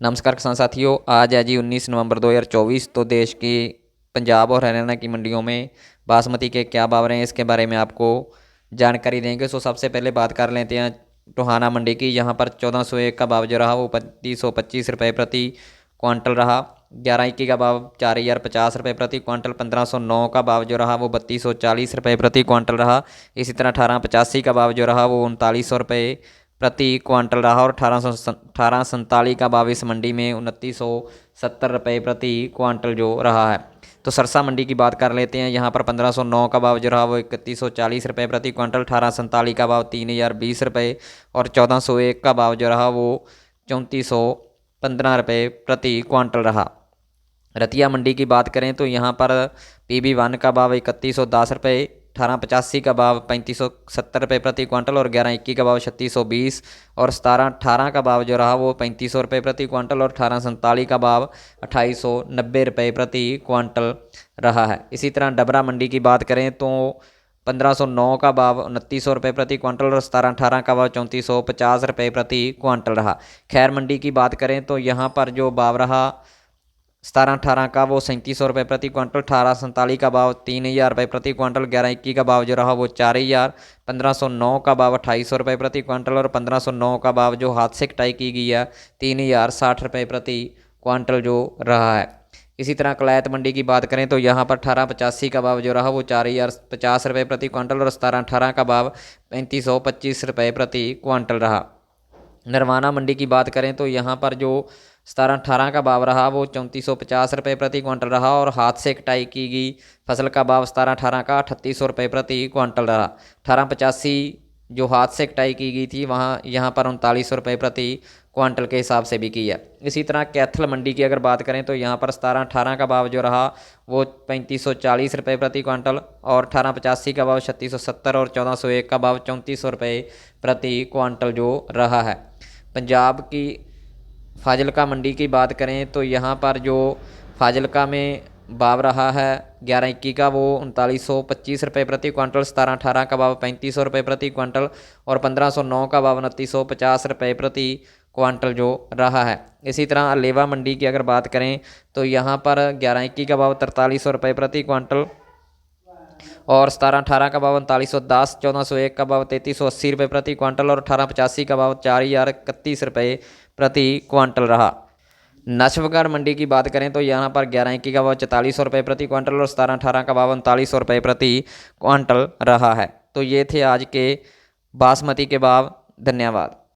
नमस्कार किसान साथियों, आज है जी 19 नवंबर 2024 तो देश की पंजाब और हरियाणा की मंडियों में बासमती के क्या भाव रहे हैं, इसके बारे में आपको जानकारी देंगे। सो सबसे पहले बात कर लेते हैं टोहाना मंडी की। यहाँ पर चौदह सौ एक का भाव जो रहा, वो पच्चीस सौ पच्चीस रुपये प्रति क्वांटल रहा। ग्यारह इक्की का भाव चार हज़ार पचास रुपये प्रति क्वांटल। पंद्रह सौ नौ का भाव जो रहा, वो बत्तीस सौ चालीस रुपये प्रति क्वांटल रहा। इसी तरह अठारह पचासी का भाव जो रहा, वो उनतालीस सौ रुपये प्रति क्वांटल रहा और अठारह सौ अठारह का भाव इस मंडी में उनतीस सौ सत्तर रुपये प्रति क्वांटल जो रहा है। तो सरसा मंडी की बात कर लेते हैं। यहाँ पर पंद्रह सौ नौ का भाव जो रहा, वो इकतीस सौ चालीस रुपये प्रति क्वांटल, अठारह सैंतालीस का भाव तीन हज़ार बीस रुपये और चौदह सौ एक का भाव जो रहा, वो चौंतीस सौ पंद्रह रुपये प्रति क्वांटल रहा। रतिया मंडी की बात करें तो यहाँ पर पी बी वन का भाव इकतीस सौ दस रुपये अठारह, पचासी का भाव पैंतीस सौ सत्तर रुपये प्रति क्वांटल और ग्यारह इक्की का भाव छत्तीस सौ बीस और सतारह, अठारह का भाव जो रहा वो पैंतीस सौ रुपये प्रति क्वांटल और अठारह, सैंतालीस का भाव अट्ठाईस सौ नब्बे रुपये प्रति क्वांटल रहा है। इसी तरह डबरा मंडी की बात करें तो पंद्रह सौ नौ का भाव उनतीस सौ रुपये प्रति क्वांटल और सतारह, अठारह का भाव चौंतीस सौ पचास रुपये प्रति क्वांटल रहा। खैर मंडी की बात करें तो यहाँ पर जो भाव रहा सतारह, अठारह का वो सैंतीस सौ रुपये प्रति क्वांटल, अठारह, सैंतालीस का भाव तीन हज़ार रुपये प्रति क्वांटल, ग्यारह इक्की का भाव जो रहा वो चार हज़ार, पंद्रह सौ नौ का भाव अट्ठाईस सौ रुपये प्रति क्वांटल और पंद्रह सौ नौ का भाव जो हाथ से कटाई की गई है, तीन हज़ार साठ रुपये प्रति क्वांटल जो रहा है। इसी तरह कलायत मंडी की बात करें तो यहाँ पर अठारह, पचासी का भाव जो रहा वो चार हज़ार पचास रुपये प्रति क्वांटल और सतारह, अठारह का भाव पैंतीस सौ पच्चीस रुपये प्रति क्वांटल रहा। नरवाना मंडी की बात करें तो यहाँ पर जो सतारह अठारह का भाव रहा, वो चौंतीस सौ पचास रुपये प्रति क्वांटल रहा और हाथ से कटाई की गई। फ़सल का भाव सतारह अठारह का अठतीस सौ रुपये प्रति क्वांटल रहा। अठारह पचासी जो हाथ से कटाई की गई थी, वहाँ, यहाँ पर उनतालीस सौ रुपये प्रति क्वांटल के हिसाब से भी की है। इसी तरह कैथल मंडी की अगर बात करें तो यहाँ पर सतारह अठारह का भाव जो रहा, वो पैंतीस सौ चालीस रुपये प्रति क्वांटल और अठारह पचासी का भाव छत्तीस सौ सत्तर और चौदह सौ एक का भाव चौंतीस सौ रुपये प्रति क्वांटल जो रहा है। पंजाब की फाजिलका मंडी की बात करें तो यहाँ पर जो फाजिलका में भाव रहा है, ग्यारह इक्की का, वो उनतालीस सौ पच्चीस रुपये प्रति क्वांटल, सतारह अठारह का भाव पैंतीस सौ रुपये प्रति क्वांटल और पंद्रह सौ नौ का भाव उनतीस सौ पचास रुपये प्रति क्वांटल जो रहा है। इसी तरह अलेवा मंडी की अगर बात करें तो यहाँ पर ग्यारह इक्की का भाव तरतालीस सौ रुपये प्रति क्वांटल और सतारह अठारह का भाव उनतालीस सौ दस, चौदह सौ एक का भाव तैंतीस सौ अस्सी रुपये प्रति क्वांटल और अठारह पचासी का भाव चार हज़ार इकतीस रुपये प्रति क्वांटल रहा। नशवगढ़ मंडी की बात करें तो यहाँ पर ग्यारह इक्की का भाव चौतालीस सौ रुपये प्रति क्वांटल और सतारह अठारह का भाव उनतालीस सौ रुपये प्रति क्वांटल रहा है। तो ये थे आज के बासमती के भाव। धन्यवाद।